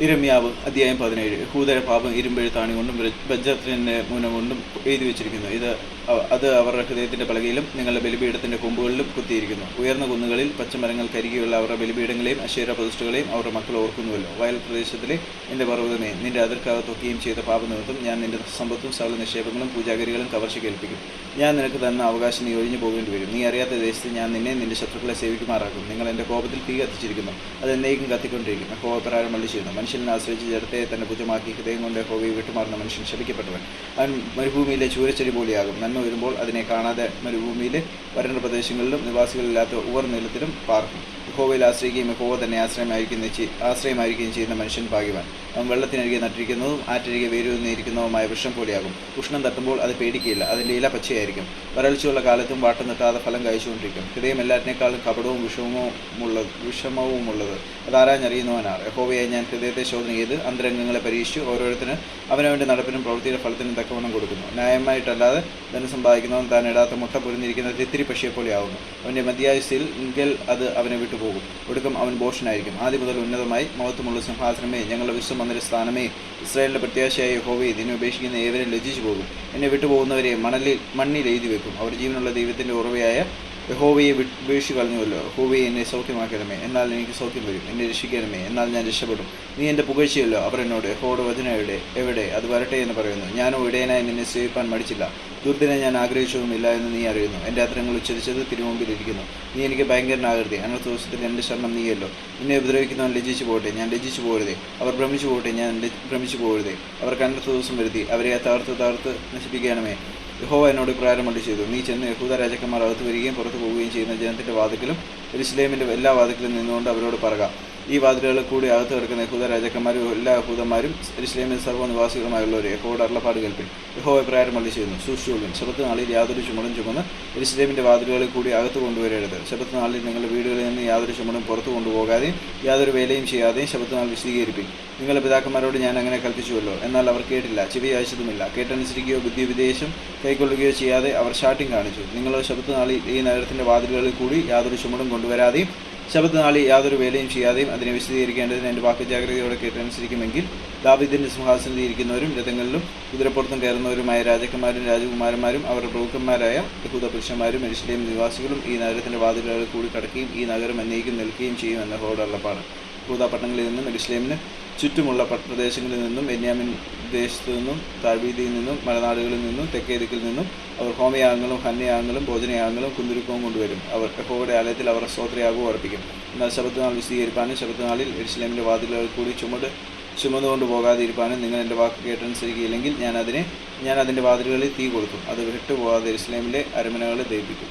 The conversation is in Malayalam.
ഇരമ്യാവ് അധ്യായം പതിനേഴ്. ഹൂതര പാപം ഇരുമ്പെഴുത്താണി കൊണ്ടും ബജ്രത്തിന്റെ മൂനം കൊണ്ടും എഴുതി വെച്ചിരിക്കുന്നു. ഇത് അത് അവരുടെ ഹൃദയത്തിന്റെ പലകയിലും നിങ്ങളുടെ ബലിപീഠത്തിന്റെ കൊമ്പുകളിലും കുത്തിയിരിക്കുന്നു. ഉയർന്ന കുന്നുകളിൽ പച്ചമരങ്ങൾ കരികെയുള്ള അവരുടെ ബലിപീഠങ്ങളെയും അശേര പ്രതിഷ്ഠകളെയും അവരുടെ മക്കൾ ഓർക്കുന്നുവല്ലോ. വയൽ പ്രദേശത്തിലെ എന്റെ പർവതമേ നിന്റെ അതിർക്കാകത്തൊക്കെയും ചെയ്ത പാപനിമിത്തം ഞാൻ നിന്റെ സമ്പത്തും സകല നിക്ഷേപങ്ങളും പൂജാഗിരികളും കവർച്ച കേൾപ്പിക്കും. ഞാൻ നിനക്ക് തന്ന അവകാശം നീ ഒഴിഞ്ഞു പോകേണ്ടി വരും. നീ അറിയാത്ത ദേശത്ത് ഞാൻ നിന്നെ നിന്റെ ശത്രുക്കളെ സേവിക്കുമാറാക്കും. നിങ്ങൾ എന്റെ കോപത്തിൽ തീ കത്തിച്ചിരിക്കുന്നു. അത് എന്നേക്കും കത്തിക്കൊണ്ടിരിക്കും. യഹോവ വള്ളി ചെയ്യുന്നു മനുഷ്യനെ ആശ്രയിച്ച് ജഡത്തെ തന്നെ ഭുജമാക്കി ഹൃദയം കൊണ്ട് ഹോവി വിട്ടുമാറുന്ന മനുഷ്യൻ ശപിക്കപ്പെട്ടവൻ. അവൻ മരുഭൂമിയിലെ ചൂരച്ചെടി പോലെയാകും. നന്മ വരുമ്പോൾ അതിനെ കാണാതെ മരുഭൂമിയിലെ വരണ്ട പ്രദേശങ്ങളിലും നിവാസികളില്ലാത്ത ഉവർ നിലത്തിലും പാർക്കും. ഹോവയിൽ ആശ്രയിക്കുകയും ഹോവ തന്നെ ആശ്രയമായിരിക്കുന്ന ആശ്രയമായിരിക്കുകയും ചെയ്യുന്ന മനുഷ്യൻ ഭാഗ്യവാൻ. വെള്ളത്തിനരികെ നട്ടിരിക്കുന്നതും ആറ്റരികെ വേരൂന്നിരിക്കുന്നതുമായ വൃക്ഷം പോലെയാകും. ഉഷ്ണം തട്ടുമ്പോൾ അത് പേടിക്കുകയില്ല. അതിന്റെ ഇല പച്ചയായിരിക്കും. വരൾച്ചയുള്ള കാലത്തും വാട്ടം തട്ടാതെ ഫലം കഴിച്ചുകൊണ്ടിരിക്കും ഹൃദയം എല്ലാറ്റിനേക്കാളും കപടവും വിഷമവും ഉള്ളത് വിഷമവും ഉള്ളത് അതാരാഞ്ഞറിയുന്നവനാർ യഹോവയെ ഞാൻ ഹൃദയത്തെ ശോധന ചെയ്ത് അന്തരംഗങ്ങളെ പരീക്ഷിച്ചു. ഓരോരുത്തരും അവനവന്റെ നടപ്പിനും പ്രവൃത്തിയുടെ ഫലത്തിനും തക്കവണ്ണം കൊടുക്കുന്നു. ന്യായമായിട്ടല്ലാതെ ധനം സമ്പാദിക്കുന്നവൻ താൻ ഇടാത്ത മുട്ട പൊരിഞ്ഞിരിക്കുന്ന തിത്തിരി പക്ഷിയെ പോലെയാവുന്നു അവന്റെ മധ്യായുസിൽ എങ്കിൽ അത് അവനെ വിട്ടുപോകും. ഒടുക്കം അവൻ ബോഷനായിരിക്കും ആദ്യം മുതൽ ഉന്നതമായി മഹത്വമുള്ള സിംഹാസനമേ ഞങ്ങളുടെ വിശ്വമന്ദിര സ്ഥാനമേ. ഇസ്രായേലിന്റെ പ്രത്യാശയായ യഹോവയെ ഇതിനെ ഉപേക്ഷിക്കുന്ന ഏവരും ലജ്ജിച്ചു പോകും. എന്നെ വിട്ടുപോകുന്നവരെ മണലിൽ മണ്ണിൽ എഴുതി വെക്കും. അവർ ജീവനുള്ള ദൈവത്തിന്റെ ഉറവയായ യഹോവയെ ഉപേക്ഷിച്ച് കളഞ്ഞുവല്ലോ യഹോവയെ എന്നെ സൗഖ്യമാക്കണമേ. എന്നാൽ എനിക്ക് സൗഖ്യം വരും. എന്നെ രക്ഷിക്കണമേ. എന്നാൽ ഞാൻ രക്ഷപ്പെടും. നീ എന്റെ പുകഴ്ചയല്ലോ. അവർ എന്നോട് യഹോയുടെ വചന എവിടെ? എവിടെ? അത് വരട്ടെ എന്ന് പറയുന്നു. ഞാനോ ഇടയനായി നിന്നെ സേവിപ്പാൻ മടിച്ചില്ല. ദുർദിനെ ഞാൻ ആഗ്രഹിച്ചതുമില്ല എന്ന് നീ അറിയുന്നു. എന്റെ അത്രങ്ങൾ ഉച്ചരിച്ചത് തിരുമുമ്പിലിരിക്കുന്നു നീ എനിക്ക് ഭയങ്കരനാകരുതേ. അനർത്ഥ ദിവസത്തിൽ എന്റെ ശരണം നീയല്ലോ. നിന്നെ ഉപദ്രവിക്കുന്നവൻ ലജിച്ചു പോകട്ടെ. ഞാൻ ലജിച്ചു പോകരുതേ. അവർ ഭ്രമിച്ചു പോകട്ടെ. ഞാൻ ഭ്രമിച്ചു പോകരുതേ. അവർ അനർത്ഥ ദിവസം വരുത്തി. അവരെ തകർത്ത് തകർത്ത് നശിപ്പിക്കണമേ. യഹോവ എന്നോട് ഇപ്രകാരം വണ്ടി ചെയ്തു. നീ ചെന്ന് യഹൂദ രാജാക്കന്മാർ അകത്ത് വരികയും പുറത്തു പോവുകയും ചെയ്യുന്ന ജനത്തിന്റെ വാതിക്കലും എരുസലേമിന്റെ എല്ലാ വാതിക്കലും നിന്നുകൊണ്ട് അവരോട് പറക. ഈ വാതിലുകളിൽ കൂടി അകത്ത് കിടക്കുന്ന യഹൂദ രാജാക്കന്മാരും എല്ലാ യഹൂദന്മാരും എരുസലേമിൽ സർവനിവാസികളുമായുള്ളവരെ യഹോയുടെ അരുളപ്പാട് കേൾപ്പിൻ. യഹോവ അഭിപ്രായം മതി ചെയ്യുന്നു. സൂക്ഷിച്ചുകൊള്ളും ശബത്ത് നാളിൽ യാതൊരു ചുമടും ചുമന്ന് ഇസ്ലേമിന്റെ വാതിലുകളിൽ കൂടി അകത്ത് കൊണ്ടുവരരുത്. ശബത്ത് നാളിൽ നിങ്ങളുടെ വീടുകളിൽ നിന്ന് യാതൊരു ചുമടും പുറത്തു കൊണ്ടുപോകാതെയും യാതൊരു വേലയും ചെയ്യാതെയും ശബത്ത് നാൾ വിശദീകരിപ്പിൻ. നിങ്ങളുടെ പിതാക്കന്മാരോട് ഞാൻ അങ്ങനെ കൽപ്പിച്ചുവല്ലോ. എന്നാൽ അവർ കേട്ടില്ല. ചെവി അയച്ചതുമില്ല. കേട്ടനുസരിക്കുകയോ ബുദ്ധി വിദേശം കൈക്കൊള്ളുകയോ ചെയ്യാതെ അവർ ഷാട്ടിങ് കാണിച്ചു. നിങ്ങൾ ശബത്ത് നാളിൽ ഈ നഗരത്തിന്റെ വാതിലുകളിൽ കൂടി യാതൊരു ചുമടും കൊണ്ടുവരാതെയും നാളിൽ യാതൊരു വേലയും ചെയ്യാതെയും അതിനെ വിശദീകരിക്കേണ്ടതിന് എന്റെ വാക്ക് ജാഗ്രതയോടെ കേട്ടനുസരിക്കുമെങ്കിൽ ദാവിദിന്റെ സിംഹാസനത്തിൽ ഇരിക്കുന്നവരും രഥങ്ങളിലും കുതിരപ്പുറത്തും കയറുന്നവരുമായ രാജാക്കന്മാരും രാജകുമാരന്മാരും അവരുടെ പ്രഭുക്കന്മാരായ യഹൂദ പുരുഷന്മാരും എരിശിലെയും നിവാസികളും ഈ നഗരത്തിന്റെ വാതിലുകളിൽ കൂടി കടക്കുകയും ഈ നഗരം എന്നേക്കും നിൽക്കുകയും ചെയ്യും എന്ന ഹോടുള്ളപ്പാട് യഹൂദ പട്ടണങ്ങളിൽ നിന്നും എഡിസ്ലേമിന് ചുറ്റുമുള്ള പ്രദേശങ്ങളിൽ നിന്നും ബെന്യാമിൻ ദേശത്തു നിന്നും താഴ്വീതിയിൽ നിന്നും മലനാടുകളിൽ നിന്നും തെക്കേ ദിക്കിൽ നിന്നും അവർ ഹോമയാഗങ്ങളും ഹന്യയാഗങ്ങളും ഭോജനയാഗങ്ങളും കുന്തിരുക്കവും കൊണ്ടുവരും. അവർ യഹോവയുടെ ആലയത്തിൽ അവർ സ്തോത്രയാഗവും അർപ്പിക്കും. എന്നാൽ ശബത്ത് വിശദീകരിക്കാനും വിശദീകരിപ്പാനും എഡിസ്ലേമിന്റെ വാതിലുകൾ കൂടി ചുമട് ചുമന്നുകൊണ്ട് പോകാതിരിപ്പാനും നിങ്ങൾ എന്റെ വാക്ക് കേട്ടനുസരിക്കുകയില്ലെങ്കിൽ ഞാൻ അതിനെ ഞാൻ അതിന്റെ വാതിലുകളിൽ തീ കൊടുക്കും അത് വിട്ടുപോകാതെ എരിശിലേമിലെ അരമനകളെ ദയിപ്പിക്കും